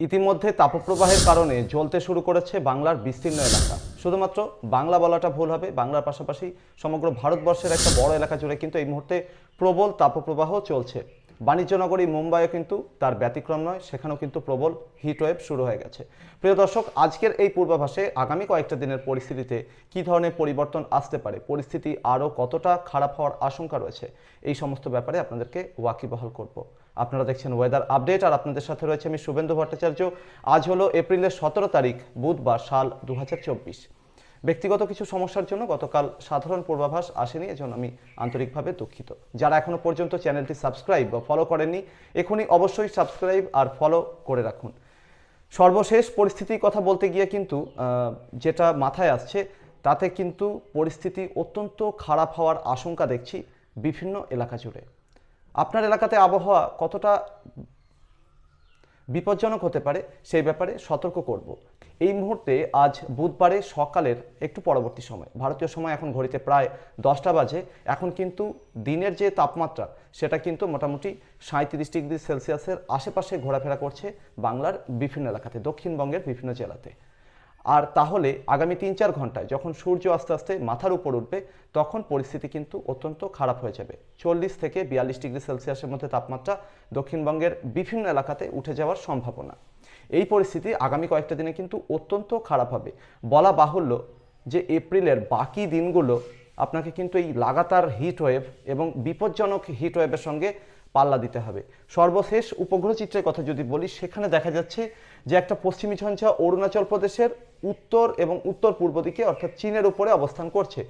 ইতিমধ্যে তাপপ্রবাহের কারণে জ্বলতে শুরু করেছে বাংলার বিস্তীর্ণ এলাকা। শুধুমাত্র বাংলা বলাটা ভুল হবে, বাংলার পাশাপাশি সমগ্র ভারতবর্ষের একটা বড় এলাকা জুড়ে কিন্তু এই মুহূর্তে প্রবল তাপপ্রবাহ চলছে। বাণিজ্যনগরী, মুম্বাইও কিন্তু তার ব্যতিক্রম নয়, সেখানেও কিন্তু প্রবল হিটওয়েভ শুরু হয়ে গেছে। প্রিয় দর্শক, আজকের এই পূর্বাভাসে আগামী কয়েকটা দিনের পরিস্থিতিতে কী ধরনের পরিবর্তন আসতে পারে, পরিস্থিতি আরও কতটা খারাপ হওয়ার আশঙ্কা রয়েছে, এই সমস্ত ব্যাপারে আপনাদেরকে ওয়াকিবহাল করব। আপনারা দেখছেন ওয়েদার আপডেট আর আপনাদের সাথে রয়েছে আমি শুভেন্দু ভট্টাচার্য। আজ হলো এপ্রিলের সতেরো তারিখ, বুধবার সাল দু হাজার চব্বিশ। ব্যক্তিগত কিছু সমস্যার জন্য গতকাল সাধারণ পূর্বাভাস আসেনি, এজন্য আমি আন্তরিকভাবে দুঃখিত। যারা এখনও পর্যন্ত চ্যানেলটি সাবস্ক্রাইব বা ফলো করেননি, এখনই অবশ্যই সাবস্ক্রাইব আর ফলো করে রাখুন। সর্বশেষ পরিস্থিতির কথা বলতে গিয়ে কিন্তু যেটা মাথায় আসছে, তাতে কিন্তু পরিস্থিতি অত্যন্ত খারাপ হওয়ার আশঙ্কা দেখছি বিভিন্ন এলাকা জুড়ে। আপনার এলাকাতে আবহাওয়া কতটা বিপজ্জনক হতে পারে, সেই ব্যাপারে সতর্ক করব। এই মুহূর্তে আজ বুধবারে সকালের একটু পরবর্তী সময়, ভারতীয় সময় এখন ঘড়িতে প্রায় দশটা বাজে, এখন কিন্তু দিনের যে তাপমাত্রা, সেটা কিন্তু মোটামুটি সাঁত্রিশ ডিগ্রি সেলসিয়াসের আশেপাশে ঘোরাফেরা করছে বাংলার বিভিন্ন এলাকাতে, দক্ষিণবঙ্গের বিভিন্ন জেলাতে। আর তাহলে আগামী তিন চার ঘন্টায় যখন সূর্য আস্তে আস্তে মাথার উপর উঠবে, তখন পরিস্থিতি কিন্তু অত্যন্ত খারাপ হয়ে যাবে। চল্লিশ থেকে বিয়াল্লিশ ডিগ্রি সেলসিয়াসের মধ্যে তাপমাত্রা দক্ষিণবঙ্গের বিভিন্ন এলাকাতে উঠে যাওয়ার সম্ভাবনা। এই পরিস্থিতি আগামী কয়েকটা দিনে কিন্তু অত্যন্ত খারাপ হবে। বলা বাহুল্য যে এপ্রিলের বাকি দিনগুলো আপনাকে কিন্তু এই লাগাতার হিট ওয়েভ এবং বিপজ্জনক হিট ওয়েভের সঙ্গে পাল্লা দিতে হবে। সর্বশেষ উপগ্রহ চিত্রের কথা যদি বলি, সেখানে দেখা যাচ্ছে যে একটা পশ্চিমী ঝঞ্ঝা অরুণাচল প্রদেশের উত্তর এবং উত্তর পূর্ব দিকে, অর্থাৎ চীনের উপরে অবস্থান করছে।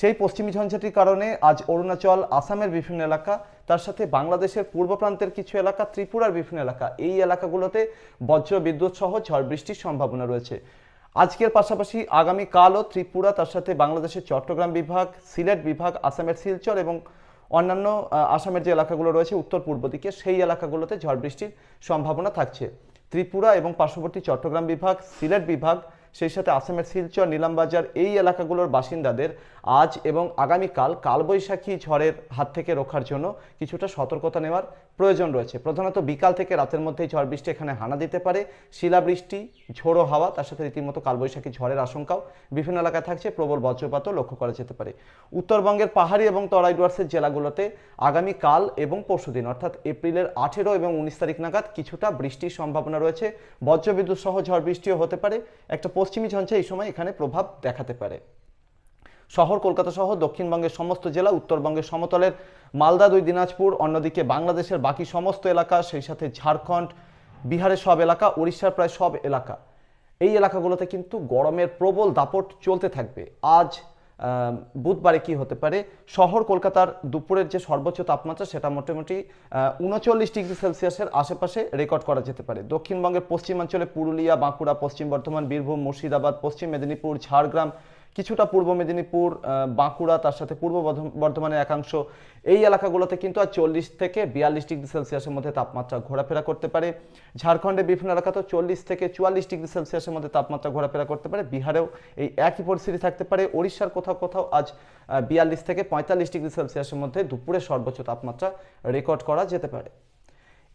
সেই পশ্চিমী ঝঞ্ঝাটির কারণে আজ অরুণাচল, আসামের বিভিন্ন এলাকা, তার সাথে বাংলাদেশের পূর্ব প্রান্তের কিছু এলাকা, ত্রিপুরার বিভিন্ন এলাকা, এই এলাকাগুলোতে বজ্র বিদ্যুৎ সহ ঝড় বৃষ্টির সম্ভাবনা রয়েছে। আজকের পাশাপাশি আগামীকালও ত্রিপুরা, তার সাথে বাংলাদেশের চট্টগ্রাম বিভাগ, সিলেট বিভাগ, আসামের শিলচর এবং অন্যান্য আসামের যে এলাকাগুলো রয়েছে, উত্তর পূর্ব দিকে, সেই এলাকাগুলোতে ঝড় বৃষ্টির সম্ভাবনা থাকছে। ত্রিপুরা এবং পার্শ্ববর্তী চট্টগ্রাম বিভাগ, সিলেট বিভাগ, সেই সাথে আসামের শিলচর, নীলামবাজার, এই এলাকাগুলোর বাসিন্দাদের আজ এবং আগামীকাল কালবৈশাখী ঝড়ের হাত থেকে রক্ষার জন্য কিছুটা সতর্কতা নেওয়ার প্রয়োজন রয়েছে। প্রধানত বিকাল থেকে রাতের মধ্যেই ঝড় বৃষ্টি এখানে হানা দিতে পারে। শিলাবৃষ্টি, ঝোড়ো হাওয়া, তার সাথে রীতিমতো কালবৈশাখী ঝড়ের আশঙ্কাও বিভিন্ন এলাকায় থাকছে। প্রবল বজ্রপাতও লক্ষ্য করা যেতে পারে। উত্তরবঙ্গের পাহাড়ি এবং তরাই ডুয়ার্সের জেলাগুলোতে আগামীকাল এবং পরশুদিন অর্থাৎ এপ্রিলের আঠেরো এবং উনিশ তারিখ নাগাদ কিছুটা বৃষ্টির সম্ভাবনা রয়েছে। বজ্রবিদ্যুৎ সহ ঝড় বৃষ্টিও হতে পারে। একটা পশ্চিমী ঝঞ্ঝা এই সময় এখানে প্রভাব দেখাতে পারে। শহর কলকাতা সহ দক্ষিণবঙ্গের সমস্ত জেলা, উত্তরবঙ্গের সমতলের মালদা, দুই দিনাজপুর, অন্যদিকে বাংলাদেশের বাকি সমস্ত এলাকা, সেই সাথে ঝাড়খণ্ড, বিহারের সব এলাকা উড়িষ্যার প্রায় সব এলাকা। এই এলাকাগুলোতে কিন্তু গরমের প্রবল দাপট চলতে থাকবে। আজ বুধবারে কি হতে পারে? শহর কলকাতার দুপুরের যে সর্বোচ্চ তাপমাত্রা, সেটা মোটামুটি উনচল্লিশ ডিগ্রি সেলসিয়াসের আশেপাশে রেকর্ড করা যেতে পারে। দক্ষিণবঙ্গের পশ্চিমাঞ্চলে পুরুলিয়া, বাঁকুড়া, পশ্চিম বর্ধমান, বীরভূম, মুর্শিদাবাদ, পশ্চিম মেদিনীপুর, ঝাড়গ্রাম কিছুটা পূর্ব মেদিনীপুর বাঁকুড়া, তার সাথে পূর্ব বর্ধমানের একাংশ, এই এলাকাগুলোতে কিন্তু আর চল্লিশ থেকে বিয়াল্লিশ ডিগ্রি সেলসিয়াসের মধ্যে তাপমাত্রা ঘোরাফেরা করতে পারে। ঝাড়খণ্ডের বিভিন্ন এলাকাতেও চল্লিশ থেকে চুয়াল্লিশ ডিগ্রি সেলসিয়াসের মধ্যে তাপমাত্রা ঘোরাফেরা করতে পারে। বিহারেও এই একই পরিস্থিতি থাকতে পারে। ওড়িশার কোথাও কোথাও আজ বিয়াল্লিশ থেকে পঁয়তাল্লিশ ডিগ্রি সেলসিয়াসের মধ্যে দুপুরে সর্বোচ্চ তাপমাত্রা রেকর্ড করা যেতে পারে।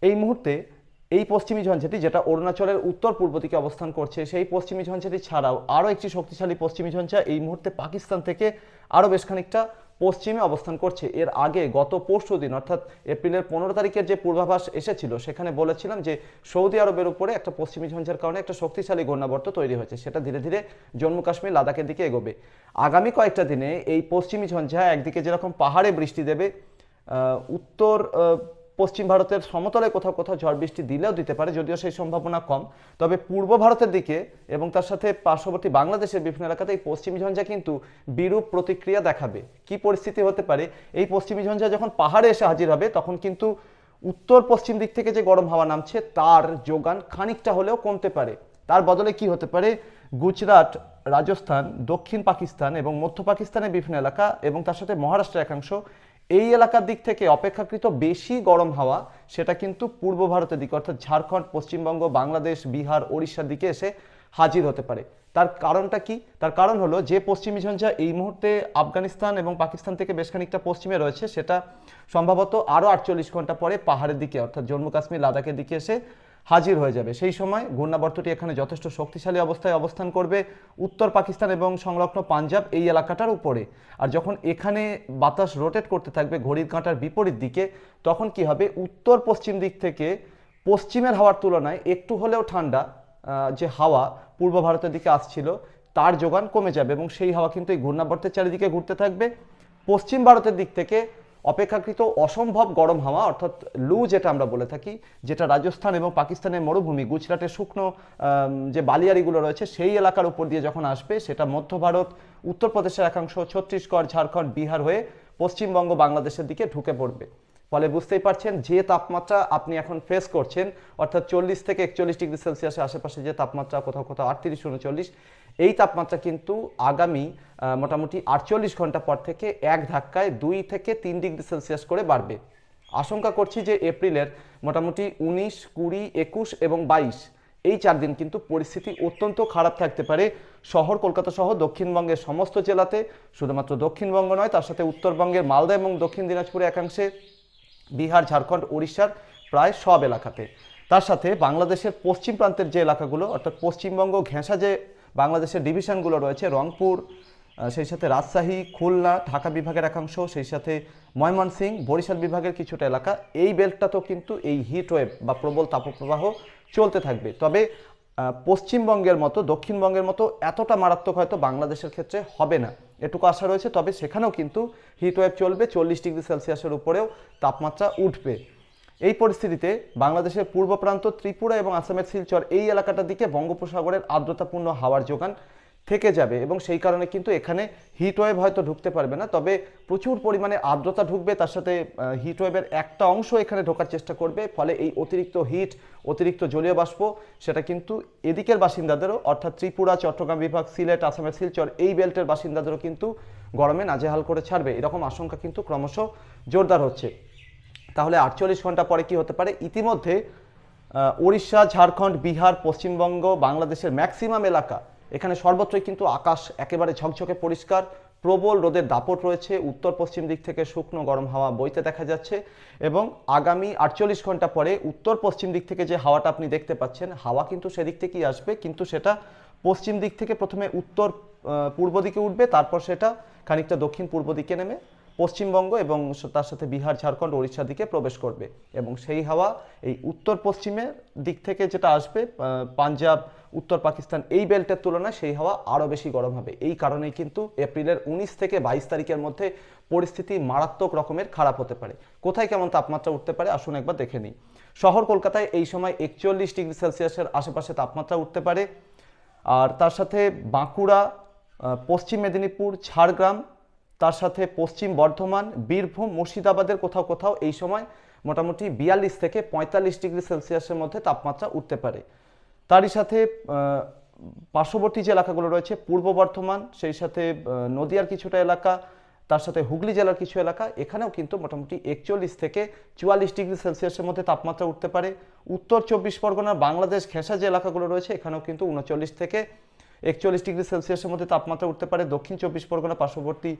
এই মুহূর্তে এই পশ্চিমী ঝঞ্ঝাটি যেটা অরুণাচলের উত্তর পূর্ব দিকে অবস্থান করছে, সেই পশ্চিমী ঝঞ্ঝাটি ছাড়াও আরও একটি শক্তিশালী পশ্চিমী ঝঞ্ঝা এই মুহূর্তে পাকিস্তান থেকে আরও বেশ খানিকটা পশ্চিমে অবস্থান করছে। এর আগে গত পরশু দিন, অর্থাৎ এপ্রিলের পনেরো তারিখের যে পূর্বাভাস এসেছিল, সেখানে বলেছিলাম যে সৌদি আরবের উপরে একটা পশ্চিমী ঝঞ্ঝার কারণে একটা শক্তিশালী ঘূর্ণাবর্ত তৈরি হয়েছে, সেটা ধীরে ধীরে জম্মু কাশ্মীর লাদাখের দিকে এগোবে। আগামী কয়েকটা দিনে এই পশ্চিমী ঝঞ্ঝা একদিকে যেরকম পাহাড়ে বৃষ্টি দেবে উত্তর পশ্চিম ভারতের সমতলে কোথাও কোথাও ঝড় বৃষ্টি দিলেও দিতে পারে, যদিও সেই সম্ভাবনা কম। তবে পূর্ব ভারতের দিকে এবং তার সাথে পার্শ্ববর্তী বাংলাদেশের বিভিন্ন এলাকাতে এই পশ্চিমী ঝঞ্ঝা কিন্তু বিরূপ প্রতিক্রিয়া দেখাবে। কি পরিস্থিতি হতে পারে? এই পশ্চিমী ঝঞ্ঝা যখন পাহাড়ে এসে হাজির হবে, তখন কিন্তু উত্তর পশ্চিম দিক থেকে যে গরম হাওয়া নামছে, তার যোগান খানিকটা হলেও কমতে পারে। তার বদলে কি হতে পারে? গুজরাট, রাজস্থান, দক্ষিণ পাকিস্তান এবং মধ্য পাকিস্তানের বিভিন্ন এলাকা এবং তার সাথে মহারাষ্ট্রের একাংশ এই এলাকার দিক থেকে অপেক্ষাকৃত বেশি গরম হাওয়া, সেটা কিন্তু পূর্ব ভারতের দিকে, অর্থাৎ ঝাড়খণ্ড, পশ্চিমবঙ্গ, বাংলাদেশ, বিহার, ওড়িশার দিকে এসে হাজির হতে পারে। তার কারণটা কি? তার কারণ হলো যে পশ্চিমী ঝঞ্ঝা এই মুহূর্তে আফগানিস্তান এবং পাকিস্তান থেকে বেশ খানিকটা পশ্চিমে রয়েছে, সেটা সম্ভবত আরও আটচল্লিশ ঘণ্টা পরে পাহাড়ের দিকে, অর্থাৎ জম্মু কাশ্মীর লাদাখের দিকে এসে হাজির হয়ে যাবে। সেই সময় ঘূর্ণাবর্তটি এখানে যথেষ্ট শক্তিশালী অবস্থায় অবস্থান করবে। উত্তর পাকিস্তান এবং সংলগ্ন পাঞ্জাব এই এলাকাটার উপরে। আর যখন এখানে বাতাস রোটেট করতে থাকবে ঘড়ির কাঁটার বিপরীত দিকে, তখন কি হবে? উত্তর পশ্চিম দিক থেকে পশ্চিমের হাওয়ার তুলনায় একটু হলেও ঠান্ডা যে হাওয়া পূর্ব ভারতের দিকে আসছিল, তার যোগান কমে যাবে এবং সেই হাওয়া কিন্তু এই ঘূর্ণাবর্তের চারিদিকে ঘুরতে থাকবে। পশ্চিম ভারতের দিক থেকে অপেক্ষাকৃত অসম্ভব গরম হাওয়া, অর্থাৎ লু যেটা আমরা বলে থাকি, যেটা রাজস্থান এবং পাকিস্তানের মরুভূমি, গুজরাটের শুকনো যে বালিয়াড়িগুলো রয়েছে, সেই এলাকার উপর দিয়ে যখন আসবে, সেটা মধ্য ভারত, উত্তরপ্রদেশের একাংশ, ছত্তিশগড়, ঝাড়খণ্ড, বিহার হয়ে পশ্চিমবঙ্গ, বাংলাদেশের দিকে ঢুকে পড়বে। ফলে বুঝতেই পারছেন, যে তাপমাত্রা আপনি এখন ফেস করছেন, অর্থাৎ চল্লিশ থেকে একচল্লিশ ডিগ্রি সেলসিয়াসের আশেপাশে যে তাপমাত্রা, কোথাও কোথাও আটত্রিশ, উনচল্লিশ এই তাপমাত্রা কিন্তু আগামী মোটামুটি আটচল্লিশ ঘণ্টা পর থেকে এক ধাক্কায় দুই থেকে তিন ডিগ্রি সেলসিয়াস করে বাড়বে। আশঙ্কা করছি যে এপ্রিলের মোটামুটি উনিশ, কুড়ি, একুশ এবং বাইশ, এই চার দিন কিন্তু পরিস্থিতি অত্যন্ত খারাপ থাকতে পারে। শহর কলকাতা সহ দক্ষিণবঙ্গের সমস্ত জেলাতে, শুধুমাত্র দক্ষিণবঙ্গ নয়, তার সাথে উত্তরবঙ্গের মালদা এবং দক্ষিণ দিনাজপুরে একাংশে, বিহার, ঝাড়খণ্ড উড়িষ্যার প্রায় সব এলাকাতে। তার সাথে বাংলাদেশের পশ্চিম প্রান্তের যে এলাকাগুলো, অর্থাৎ পশ্চিমবঙ্গ ঘেঁষা যে বাংলাদেশের ডিভিশনগুলো রয়েছে, রংপুর সেই সাথে রাজশাহী, খুলনা, ঢাকা বিভাগের একাংশ, সেই সাথে ময়মনসিংহ বরিশাল বিভাগের কিছুটা এলাকা। এই বেল্টটাতেও কিন্তু এই হিট ওয়েভ বা প্রবল তাপপ্রবাহ চলতে থাকবে। তবে পশ্চিমবঙ্গের মতো, দক্ষিণবঙ্গের মতো এতটা মারাত্মক হয়তো বাংলাদেশের ক্ষেত্রে হবে না। এটুকু আশা রয়েছে, তবে সেখানেও কিন্তু হিট ওয়েভ চলবে, চল্লিশ ডিগ্রি সেলসিয়াসের উপরেও তাপমাত্রা উঠবে। এই পরিস্থিতিতে বাংলাদেশের পূর্ব প্রান্ত, ত্রিপুরা এবং আসামের শিলচর এই এলাকাটার দিকে বঙ্গোপসাগরের আর্দ্রতাপূর্ণ হাওয়ার যোগান থেকে যাবে এবং সেই কারণে কিন্তু এখানে হিট ওয়েভ হয়তো ঢুকতে পারবে না। তবে প্রচুর পরিমাণে আর্দ্রতা ঢুকবে, তার সাথে হিট ওয়েভের একটা অংশ এখানে ঢোকার চেষ্টা করবে। ফলে এই অতিরিক্ত হিট অতিরিক্ত জলীয় বাষ্প, সেটা কিন্তু এদিকের বাসিন্দাদেরও, অর্থাৎ ত্রিপুরা, চট্টগ্রাম বিভাগ, সিলেট, আসামের শিলচর, এই বেল্টের বাসিন্দাদেরও কিন্তু গরমে নাজেহাল করে ছাড়বে। এরকম আশঙ্কা কিন্তু ক্রমশ জোরদার হচ্ছে। তাহলে আটচল্লিশ ঘণ্টা পরে কি হতে পারে? ইতিমধ্যে ওড়িশা, ঝাড়খণ্ড, বিহার, পশ্চিমবঙ্গ, বাংলাদেশের ম্যাক্সিমাম এলাকা, এখানে সর্বত্রই কিন্তু আকাশ একেবারে ঝকঝকে পরিষ্কার, প্রবল রোদের দাপট রয়েছে, উত্তর পশ্চিম দিক থেকে শুকনো গরম হাওয়া বইতে দেখা যাচ্ছে এবং আগামী আটচল্লিশ ঘণ্টা পরে উত্তর পশ্চিম দিক থেকে যে হাওয়াটা আপনি দেখতে পাচ্ছেন, হাওয়া কিন্তু সেদিক থেকেই আসবে, কিন্তু সেটা পশ্চিম দিক থেকে প্রথমে উত্তর পূর্ব দিকে উঠবে, তারপর সেটা খানিকটা দক্ষিণ পূর্ব দিকে নেমে পশ্চিমবঙ্গ এবং তার সাথে বিহার, ঝাড়খণ্ড ওড়িশার দিকে প্রবেশ করবে। এবং সেই হাওয়া এই উত্তর পশ্চিমের দিক থেকে যেটা আসবে পাঞ্জাব, উত্তর পাকিস্তান এই বেল্টের তুলনায় সেই হাওয়া আরও বেশি গরম হবে। এই কারণেই কিন্তু এপ্রিলের উনিশ থেকে বাইশ তারিখের মধ্যে পরিস্থিতি মারাত্মক রকমের খারাপ হতে পারে। কোথায় কেমন তাপমাত্রা উঠতে পারে আসুন একবার দেখে নিই। শহর কলকাতায় এই সময় একচল্লিশ ডিগ্রি সেলসিয়াসের আশেপাশে তাপমাত্রা উঠতে পারে। আর তার সাথে বাঁকুড়া পশ্চিম মেদিনীপুর, ঝাড়গ্রাম তার সাথে পশ্চিম বর্ধমান, বীরভূম, মুর্শিদাবাদের কোথাও কোথাও এই সময় মোটামুটি বিয়াল্লিশ থেকে পঁয়তাল্লিশ ডিগ্রি সেলসিয়াসের মধ্যে তাপমাত্রা উঠতে পারে। তারই সাথে পার্শ্ববর্তী যে এলাকাগুলো রয়েছে, পূর্ব বর্ধমান, সেই সাথে নদিয়ার কিছুটা এলাকা, তার সাথে হুগলি জেলার কিছু এলাকা, এখানেও কিন্তু মোটামুটি একচল্লিশ থেকে চুয়াল্লিশ ডিগ্রি সেলসিয়াসের মধ্যে তাপমাত্রা উঠতে পারে। উত্তর চব্বিশ পরগনার বাংলাদেশ ঘেঁষা যে এলাকাগুলো রয়েছে, এখানেও কিন্তু উনচল্লিশ থেকে একচল্লিশ ডিগ্রি সেলসিয়াসের মধ্যে তাপমাত্রা উঠতে পারে। দক্ষিণ চব্বিশ পরগনা, পার্শ্ববর্তী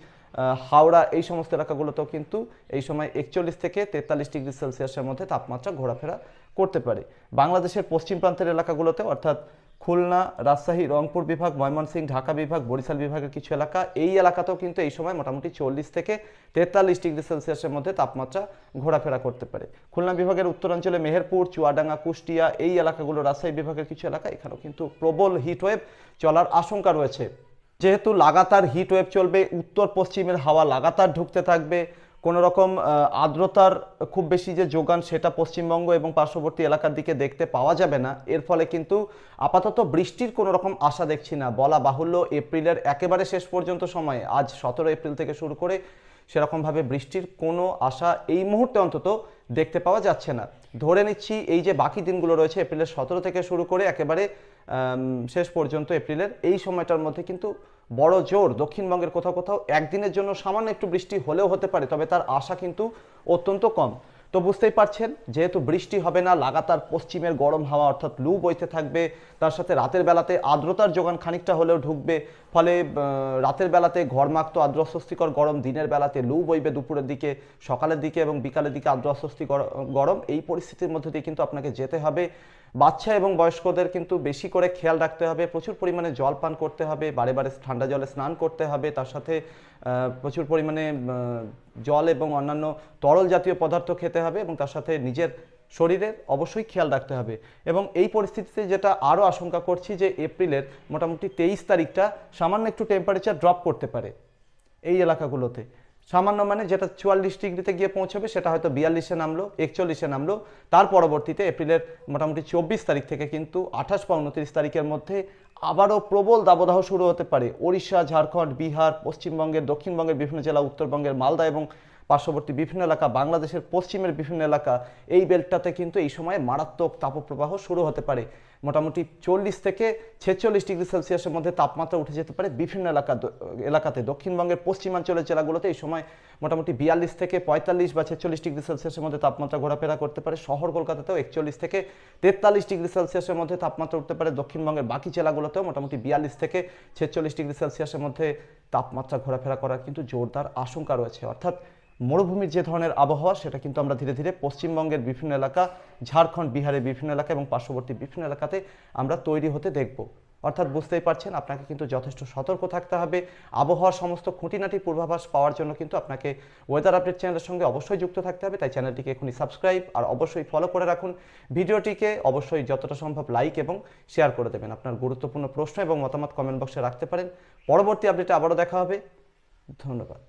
হাওড়া এই সমস্ত এলাকাগুলোতেও কিন্তু এই সময় একচল্লিশ থেকে তেতাল্লিশ ডিগ্রি সেলসিয়াসের মধ্যে তাপমাত্রা ঘোরাফেরা করতে পারে। বাংলাদেশের পশ্চিম প্রান্তের এলাকাগুলোতে অর্থাৎ খুলনা, রাজশাহী, রংপুর বিভাগ, ময়মনসিংহ, ঢাকা বিভাগ, বরিশাল বিভাগের কিছু এলাকা, এই এলাকাতেও কিন্তু এই সময় মোটামুটি চল্লিশ থেকে তেতাল্লিশ ডিগ্রি সেলসিয়াসের মধ্যে তাপমাত্রা ঘোরাফেরা করতে পারে। খুলনা বিভাগের উত্তরাঞ্চলে মেহেরপুর, চুয়াডাঙ্গা, কুষ্টিয়া, এই এলাকাগুলো, রাজশাহী বিভাগের কিছু এলাকা, এখানেও কিন্তু প্রবল হিট ওয়েভ চলার আশঙ্কা রয়েছে। যেহেতু লাগাতার হিট ওয়েভ চলবে উত্তর পশ্চিমের হাওয়া লাগাতার ঢুকতে থাকবে কোনো রকম আর্দ্রতার খুব বেশি যে যোগান সেটা পশ্চিমবঙ্গ এবং পার্শ্ববর্তী এলাকার দিকে দেখতে পাওয়া যাবে না। এর ফলে কিন্তু আপাতত বৃষ্টির কোনো রকম আশা দেখছি না। বলা বাহুল্য এপ্রিলের একেবারে শেষ পর্যন্ত সময়ে, আজ সতেরো এপ্রিল থেকে শুরু করে সেরকমভাবে বৃষ্টির কোনো আশা এই মুহূর্তে অন্তত দেখতে পাওয়া যাচ্ছে না। ধরে নিচ্ছি এই যে বাকি দিনগুলো রয়েছে, এপ্রিলের সতেরো থেকে শুরু করে একেবারে শেষ পর্যন্ত এপ্রিলের এই সময়টার মধ্যে কিন্তু বড় জোর দক্ষিণবঙ্গের কোথাও কোথাও একদিনের জন্য সামান্য একটু বৃষ্টি হলেও হতে পারে, তবে তার আশা কিন্তু অত্যন্ত কম। তো বুঝতেই পারছেন, যেহেতু বৃষ্টি হবে না, লাগাতার পশ্চিমের গরম হাওয়া অর্থাৎ লু বইতে থাকবে, তার সাথে রাতের বেলাতে আর্দ্রতার যোগান খানিকটা হলেও ঢুকবে, ফলে রাতের বেলাতে ঘরমাক্ত আর্দ্র অস্বস্তিকর গরম, দিনের বেলাতে লু বইবে দুপুরের দিকে, সকালের দিকে এবং বিকালের দিকে আর্দ্র অস্বস্তি গর- গরম, এই পরিস্থিতির মধ্যে দিয়ে কিন্তু আপনাকে যেতে হবে। বাচ্চা এবং বয়স্কদের কিন্তু বেশি করে খেয়াল রাখতে হবে, প্রচুর পরিমাণে জল পান করতে হবে, বারে বারে ঠান্ডা জলে স্নান করতে হবে, তার সাথে প্রচুর পরিমাণে জল এবং অন্যান্য তরল জাতীয় পদার্থ খেতে হবে এবং তার সাথে নিজের শরীরের অবশ্যই খেয়াল রাখতে হবে। এবং এই পরিস্থিতিতে যেটা আরও আশঙ্কা করছি যে এপ্রিলের মোটামুটি তেইশ তারিখটা সামান্য একটু টেম্পারেচার ড্রপ করতে পারে এই এলাকাগুলোতে। সামান্য মানে যেটা চুয়াল্লিশ ডিগ্রিতে গিয়ে পৌঁছবে, সেটা হয়তো বিয়াল্লিশে নামলো, একচল্লিশে নামলো। তার পরবর্তীতে এপ্রিলের মোটামুটি চব্বিশ তারিখ থেকে কিন্তু আঠাশ বা উনত্রিশ তারিখের মধ্যে আবারও প্রবল দাবদাহ শুরু হতে পারে। ওড়িশা, ঝাড়খণ্ড, বিহার, পশ্চিমবঙ্গের, দক্ষিণবঙ্গের বিভিন্ন জেলা, উত্তরবঙ্গের মালদা এবং পার্শ্ববর্তী বিভিন্ন এলাকা, বাংলাদেশের পশ্চিমের বিভিন্ন এলাকা, এই বেল্টটাতে কিন্তু এই সময় মারাত্মক তাপপ্রবাহ শুরু হতে পারে। মোটামুটি চল্লিশ থেকে ছেচল্লিশ ডিগ্রি সেলসিয়াসের মধ্যে তাপমাত্রা উঠে যেতে পারে বিভিন্ন এলাকা এলাকাতে। দক্ষিণবঙ্গের পশ্চিমাঞ্চলের জেলাগুলোতে এই সময় মোটামুটি বিয়াল্লিশ থেকে পঁয়তাল্লিশ বা ছেচল্লিশ ডিগ্রি সেলসিয়াসের মধ্যে তাপমাত্রা ঘোরাফেরা করতে পারে। শহর কলকাতাতেও একচল্লিশ থেকে তেতাল্লিশ ডিগ্রি সেলসিয়াসের মধ্যে তাপমাত্রা উঠতে পারে। দক্ষিণবঙ্গের বাকি জেলাগুলোতেও মোটামুটি বিয়াল্লিশ থেকে ছেচল্লিশ ডিগ্রি সেলসিয়াসের মধ্যে তাপমাত্রা ঘোরাফেরা করার কিন্তু জোরদার আশঙ্কা রয়েছে। অর্থাৎ মরুভূমির যে ধরনের আবহাওয়া, সেটা কিন্তু আমরা ধীরে ধীরে পশ্চিমবঙ্গের বিভিন্ন এলাকা, ঝাড়খণ্ড, বিহারের বিভিন্ন এলাকা এবং পার্শ্ববর্তী বিভিন্ন এলাকাতে আমরা তৈরি হতে দেখব। অর্থাৎ বুঝতেই পারছেন, আপনাকে কিন্তু যথেষ্ট সতর্ক থাকতে হবে। আবহাওয়ার সমস্ত খুঁটিনাটি পূর্বাভাস পাওয়ার জন্য কিন্তু আপনাকে ওয়েদার আপডেট চ্যানেলের সঙ্গে অবশ্যই যুক্ত থাকতে হবে। তাই চ্যানেলটিকে এখনই সাবস্ক্রাইব আর অবশ্যই ফলো করে রাখুন। ভিডিওটিকে অবশ্যই যতটা সম্ভব লাইক এবং শেয়ার করে দেবেন। আপনার গুরুত্বপূর্ণ প্রশ্ন এবং মতামত কমেন্ট বক্সে রাখতে পারেন। পরবর্তী আপডেটে আবারও দেখা হবে। ধন্যবাদ।